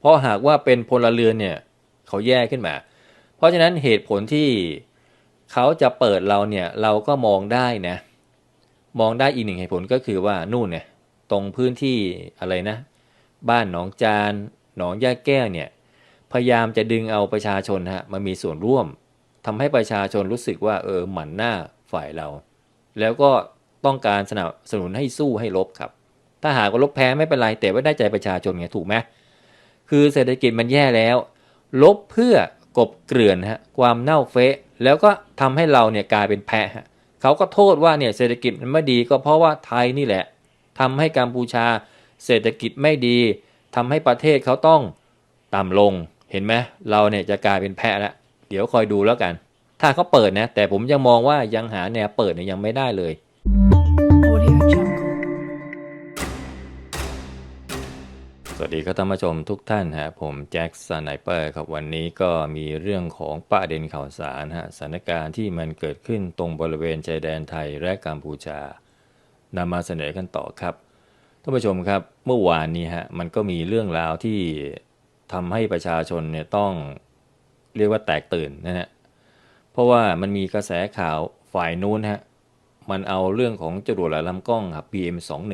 เพราะหากว่าเป็นพลเรือนเนี่ยเขาแย่ขึ้นมา เพราะฉะนั้นเหตุผลที่เขาจะเปิดเราเนี่ยเราก็มองได้นะ มองได้อีกหนึ่งเหตุผลก็คือว่านู่นเนี่ยตรงพื้นที่อะไรนะ บ้านหนองจานหนองย่าแก้วเนี่ยพยายามจะดึงเอาประชาชนฮะมามีส่วนร่วมทำให้ประชาชนรู้สึกว่าเออหมั่นหน้าฝ่ายเรา แล้วก็ต้องการสนับสนุนให้สู้ให้ลบครับ ถ้าหากว่าลบแพ้ไม่เป็นไรแต่ว่าได้ใจประชาชนไงถูกไหม คือเศรษฐกิจมันแย่แล้ว ลบเพื่อกบเกลื่อนฮะความเน่าเฟะ แล้วก็ทำให้เราเนี่ยกลายเป็นแพะฮะเขาก็โทษว่าเนี่ยเศรษฐกิจมันไม่ดีก็เพราะว่าไทยนี่แหละทำให้กัมพูชาเศรษฐกิจไม่ดีทำให้ประเทศเขาต้องต่ำลงเห็นไหมเราเนี่ยจะกลายเป็นแพะแล้วเดี๋ยวคอยดูแล้วกัน ถ้าเขาเปิดนะ แต่ผมยังมองว่ายังหาแนวเปิดเนี่ยยังไม่ได้เลย Audio Jungle. สวัสดีครับท่านผู้ชมทุกท่านฮะผมแจ็คสไนเปอร์ครับวันนี้ก็มีเรื่องของประเด็นข่าวสารฮะสถานการณ์ที่มันเกิดขึ้นตรงบริเวณชายแดนไทยและกัมพูชานำมาเสนอกันต่อครับท่านผู้ชมครับเมื่อวานนี้ฮะมันก็มีเรื่องราวที่ทำให้ประชาชนเนี่ยต้องเรียกว่าแตกตื่นนะฮะเพราะว่ามันมีกระแสข่าวฝ่ายนู้นฮะมันเอาเรื่องของจรวดและลำกล้องครับ PM21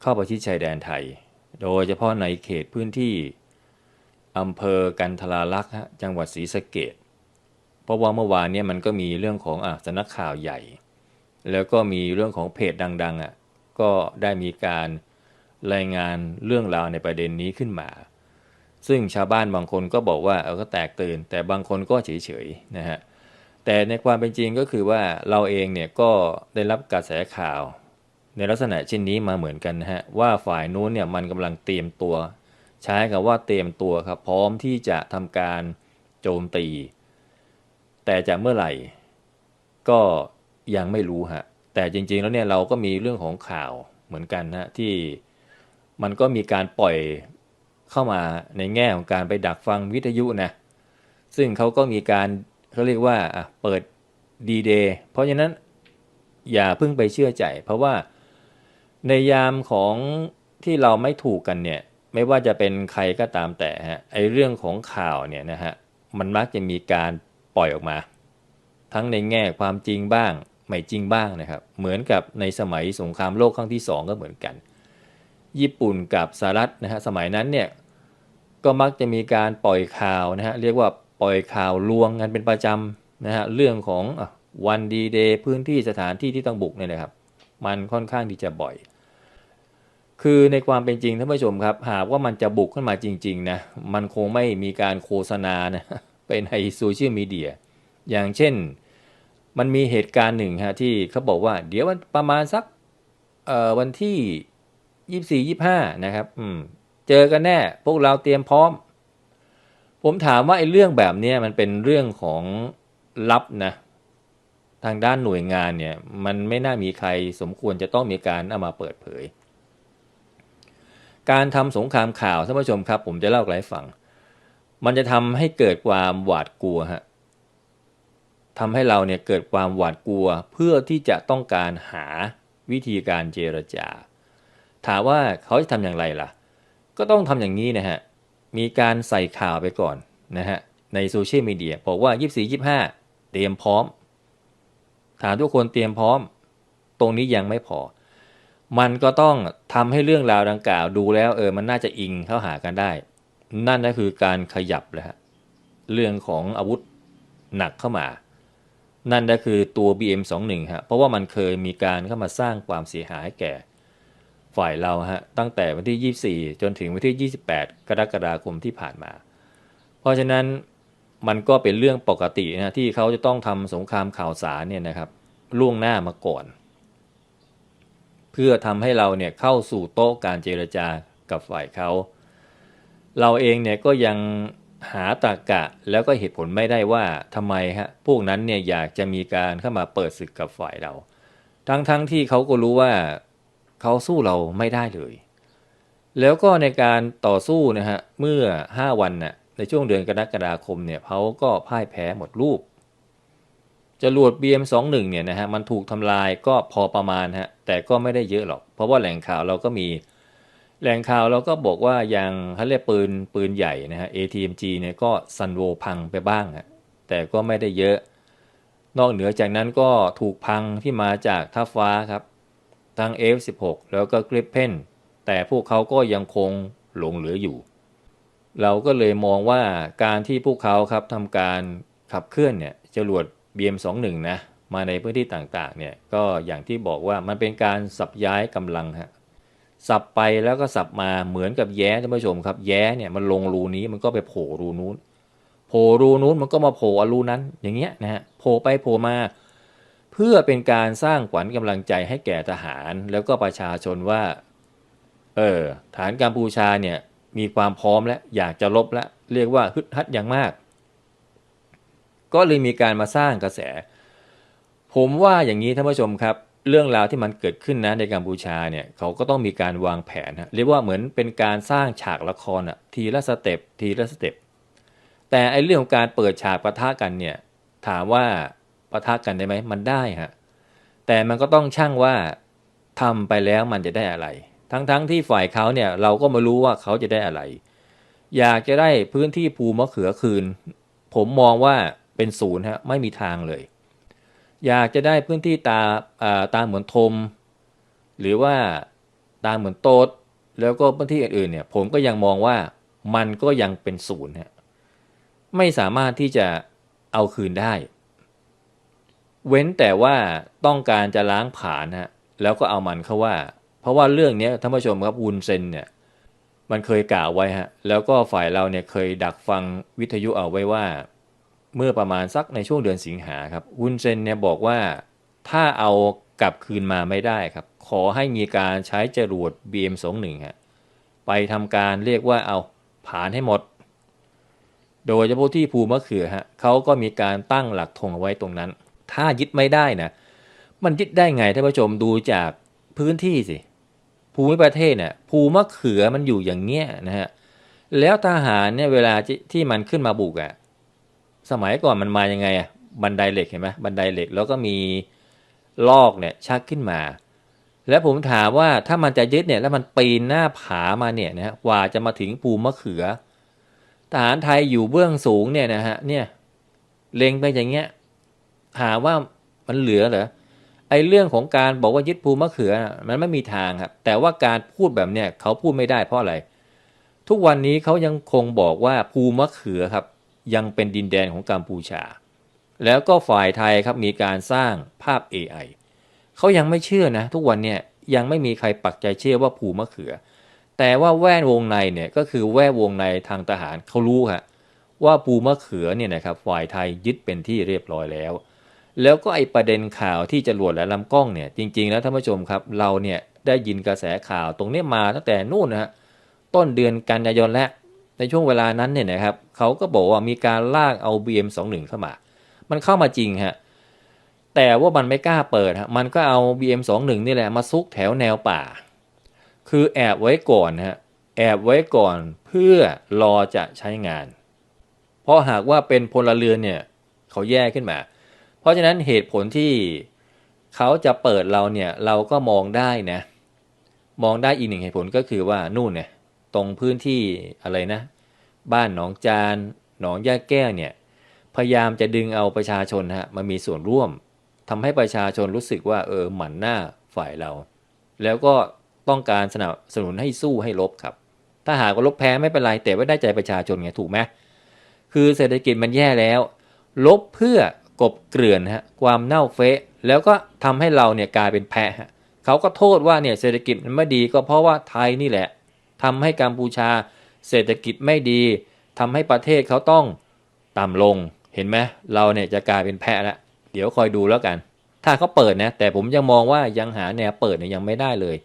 เข้าไประชิดชายแดนไทย โดยเฉพาะในเขตพื้นที่อำเภอกันทราลักษ์จังหวัดศรีสะเกดเพราะว่าเมื่อวานเนี่ยมันก็มีเรื่องของอะสนักข่าวใหญ่ แล้วก็มีเรื่องของเพจดังๆอะก็ได้มีการรายงานเรื่องราวในประเด็นนี้ขึ้นมา ซึ่งชาวบ้านบางคนก็บอกว่าเออก็แตกตื่น แต่บางคนก็เฉยๆนะฮะแต่ในความเป็นจริงก็คือว่าเราเองเนี่ยก็ได้รับกระแสข่าว ในลักษณะเช่นนี้มาเหมือนกันนะฮะว่าฝ่ายนู้นเนี่ยมันกำลังเตรียมตัว ใช้คำว่าเตรียมตัวครับพร้อมที่จะทำการโจมตี แต่จะเมื่อไหร่ ก็ยังไม่รู้ฮะแต่จริงๆแล้วเนี่ยเราก็มีเรื่องของข่าวเหมือนกันนะที่มันก็มีการปล่อยเข้ามาในแง่ของการไปดักฟังวิทยุนะซึ่งเขาก็มีการเขาเรียกว่าเปิดดีเดย์เพราะฉะนั้นอย่าเพิ่งไปเชื่อใจ เพราะว่า ในยามของที่เราไม่ถูกกันเนี่ยไม่ว่าจะเป็นใครก็ตามแต่ฮะไอเรื่องของข่าวเนี่ยนะฮะมันมักจะมีการปล่อยออกมา ทั้งในแง่ความจริงบ้าง ไม่จริงบ้างนะครับเหมือนกับในสมัยสงครามโลกครั้งที่สองก็เหมือนกัน ญี่ปุ่นกับสหรัฐนะฮะสมัยนั้นเนี่ยก็มักจะมีการปล่อยข่าวนะฮะเรียกว่าปล่อยข่าวลวงกันเป็นประจำนะฮะเรื่องของวันดีเดย์พื้นที่สถานที่ที่ต้องบุกเนี่ยนะครับ มันค่อนข้างที่จะบ่อย คือในความเป็นจริงท่านผู้ชมครับ หากว่ามันจะบุกขึ้นมาจริงๆนะมันคงไม่มีการโฆษณานะไปในโซเชียลมีเดียอย่างเช่นมันมีเหตุการณ์หนึ่งฮะที่เขาบอกว่า เดี๋ยววันประมาณสักวันที่ยี่สี่ยี่ห้านะครับอืมเจอกันแน่ พวกเราเตรียมพร้อม ผมถามว่าไอ้เรื่องแบบเนี้ยมันเป็นเรื่องของลับนะทางด้านหน่วยงานเนี่ย มันไม่น่ามีใครสมควรจะต้องมีการเอามาเปิดเผย การทำสงครามข่าวท่านผู้ชมครับ ผมจะเล่าให้ฟังมันจะทำให้เกิดความหวาดกลัวฮะทำให้เราเนี่ยเกิดความหวาดกลัวเพื่อที่จะต้องการหาวิธีการเจรจา ถามว่าเขาจะทำอย่างไรล่ะ ก็ต้องทำอย่างนี้นะฮะ มีการใส่ข่าวไปก่อนนะฮะในโซเชียลมีเดียบอกว่า 24 25 เตรียมพร้อม ถามทุกคนเตรียมพร้อม ตรงนี้ยังไม่พอ มันก็ต้องทำให้เรื่องราวดังกล่าวดูแล้วเออมันน่าจะอิงเข้าหากันได้ นั่นก็คือการขยับเลยฮะเรื่องของอาวุธหนักเข้ามา นั่นก็คือตัว BM21 ฮะเพราะว่ามันเคยมีการเข้ามาสร้างความเสียหายให้แก่ฝ่ายเราฮะตั้งแต่วันที่ 24 จนถึงวันที่ 28 กรกฎาคมที่ผ่านมา เพราะฉะนั้นมันก็เป็นเรื่องปกตินะที่เขาจะต้องทำสงครามข่าวสารเนี่ยนะครับล่วงหน้ามาก่อน เพื่อทำให้เราเนี่ยเข้าสู่โต๊ะการเจรจากับฝ่ายเขา เราเองเนี่ยก็ยังหาตรกะแล้วก็เหตุผลไม่ได้ว่าทำไมฮะพวกนั้นเนี่ยอยากจะมีการเข้ามาเปิดศึกกับฝ่ายเรา ทั้งๆทที่เขาก็รู้ว่าเขาสู้เราไม่ได้เลย แล้วก็ในการต่อสู้นะฮะเมื่อ 5 วันน่ะในช่วงเดือนกรกฎาคมเนี่ยเขาก็พ่ายแพ้หมดรูป จรวด BM21 เนี่ยนะฮะมันถูกทำลายก็พอประมาณฮะแต่ก็ไม่ได้เยอะหรอก เพราะว่าแหล่งข่าวเราก็มีแหล่งข่าวเราก็บอกว่ายังเขาเรียกปืนปืนใหญ่นะฮะ ATMG เนี่ยก็ซันโวพังไปบ้างอะแต่ก็ไม่ได้เยอะ นอกเหนือจากนั้นก็ถูกพังที่มาจากท่าฟ้าครับทั้ง F16 แล้วก็ Gripen แต่พวกเขาก็ยังคงหลงเหลืออยู่ เราก็เลยมองว่าการที่พวกเขาครับทำการขับเคลื่อนเนี่ยจรวด BM21 นะมาในพื้นที่ต่างๆเนี่ยก็อย่างที่บอกว่ามันเป็นการสับย้ายกำลังฮะสับไปแล้วก็สับมาเหมือนกับแย้ท่านผู้ชมครับ แย้เนี่ยมันลงรูนี้มันก็ไปโผล่รูนู้นโผล่รูนู้นมันก็มาโผล่รูนั้นอย่างเงี้ยนะฮะโผล่ไปโผล่มา เพื่อเป็นการสร้างขวัญกำลังใจให้แก่ทหารแล้วก็ประชาชนว่าเออฐานกัมพูชาเนี่ยมีความพร้อมและอยากจะลบและเรียกว่าฮึดฮัดอย่างมาก ก็เลยมีการมาสร้างกระแส ผมว่าอย่างนี้ท่านผู้ชมครับ เรื่องราวที่มันเกิดขึ้นนะในกัมพูชาเนี่ยเขาก็ต้องมีการวางแผนฮะเรียกว่าเหมือนเป็นการสร้างฉากละครอะทีละสเต็ปทีละสเต็ปแต่ไอเรื่องของการเปิดฉากปะทะกันเนี่ยถามว่าปะทะกันได้ไหมมันได้ฮะแต่มันก็ต้องช่างว่าทำไปแล้วมันจะได้อะไร ทั้งๆทที่ฝ่ายเขาเนี่ยเราก็ไม่รู้ว่าเขาจะได้อะไร อยากจะได้พื้นที่ภูมะเขือคืน ผมมองว่า เป็นศูนย์ฮะไม่มีทางเลย อยากจะได้พื้นที่ตาตาเหมือนทม หรือว่าตาเหมือนโต๊ดแล้วก็พื้นที่อื่นๆเนี่ยผมก็ยังมองว่ามันก็ยังเป็นศูนย์ฮะไม่สามารถที่จะเอาคืนได้ เว้นแต่ว่าต้องการจะล้างผลาญฮะแล้วก็เอามันเข้าว่า เพราะว่าเรื่องนี้ท่านผู้ชมครับวุนเซนเนี่ยมันเคยกล่าวไว้ฮะแล้วก็ฝ่ายเราเนี่ยเคยดักฟังวิทยุเอาไว้ว่า เมื่อประมาณสักในช่วงเดือนสิงหาครับวุนเซนเนี่ยบอกว่าถ้าเอากลับคืนมาไม่ได้ครับ ขอให้มีการใช้จรวด BM21 ฮะไปทำการเรียกว่าเอาผ่านให้หมด โดยเฉพาะที่ภูมะเขือฮะเขาก็มีการตั้งหลักธงเอาไว้ตรงนั้น ถ้ายึดไม่ได้นะมันยึดได้ไงท่านผู้ชมดูจากพื้นที่สิภูมิประเทศเนี่ยภูมะเขือมันอยู่อย่างเงี้ยนะฮะแล้วทหารเนี่ยเวลาที่ที่มันขึ้นมาบุกอะ่ะ สมัยก่อนมันมายังไงอะ่ะบันไดเหล็กเห็นไหมบันไดเหล็กแล้วก็มีลอกเนี่ยชักขึ้นมา แล้วผมถามว่าถ้ามันจะยึดเนี่ยแล้วมันปีนหน้าผามาเนี่ยนะฮะกว่าจะมาถึงภูมะเขือทหารไทยอยู่เบื้องสูงเนี่ยนะฮะเนี่ยเล็งไปอย่างเงี้ยถามว่ามันเหลือเหรอไอ้เรื่องของการบอกว่ายึดภูมะเขือมันไม่มีทางครับแต่ว่าการพูดแบบเนี้ยเขาพูดไม่ได้เพราะอะไร ทุกวันนี้เขายังคงบอกว่าภูมะเขือครับ ยังเป็นดินแดนของกัมพูชา แล้วก็ฝ่ายไทยครับมีการสร้างภาพ AI เขายังไม่เชื่อนะ ทุกวันเนี่ยยังไม่มีใครปักใจเชื่อว่าภูมะเขือ แต่ว่าแวดวงในเนี่ยก็คือแวดวงในทางทหารเขารู้ฮะว่าภูมะเขือเนี่ยนะครับฝ่ายไทยยึดเป็นที่เรียบร้อยแล้ว แล้วก็ไอประเด็นข่าวที่จรวดและลำกล้องเนี่ยจริง ๆ แล้วท่านผู้ชมครับเราเนี่ยได้ยินกระแสข่าวตรงนี้มาตั้งแต่นู่นนะฮะต้นเดือนกันยายนและ ในช่วงเวลานั้นเนี่ยนะครับเขาก็บอกว่ามีการลากเอา BM21 เข้ามา มันเข้ามาจริงฮะแต่ว่ามันไม่กล้าเปิดฮะมันก็เอา BM21 นี่แหละมาซุกแถวแนวป่า คือแอบไว้ก่อนฮะแอบไว้ก่อนเพื่อรอจะใช้งาน เพราะหากว่าเป็นพลเรือนเนี่ยเขาแย่ขึ้นมา เพราะฉะนั้นเหตุผลที่เขาจะเปิดเราเนี่ยเราก็มองได้นะมองได้อีกหนึ่งเหตุผลก็คือว่านู่นเนี่ยตรงพื้นที่อะไรนะ บ้านหนองจานหนองย่าแก้วเนี่ยพยายามจะดึงเอาประชาชนฮะมามีส่วนร่วมทำให้ประชาชนรู้สึกว่าเออหมั่นหน้าฝ่ายเรา แล้วก็ต้องการสนับสนุนให้สู้ให้ลบครับ ถ้าหากว่าลบแพ้ไม่เป็นไรแต่ว่าได้ใจประชาชนไงถูกไหมคือเศรษฐกิจมันแย่แล้ว ลบเพื่อกบเกลื่อนฮะความเน่าเฟะแล้วก็ทำให้เราเนี่ยกลายเป็นแพะฮะเขาก็โทษว่าเนี่ยเศรษฐกิจมันไม่ดีก็เพราะว่าไทยนี่แหละทำให้กัมพูชา เศรษฐกิจไม่ดีทำให้ประเทศเขาต้องต่ำลงเห็นไหมเราเนี่ยจะกลายเป็นแพะแล้วเดี๋ยวคอยดูแล้วกัน ถ้าเขาเปิดนะ แต่ผมยังมองว่ายังหาแนวเปิดเนี่ยยังไม่ได้เลย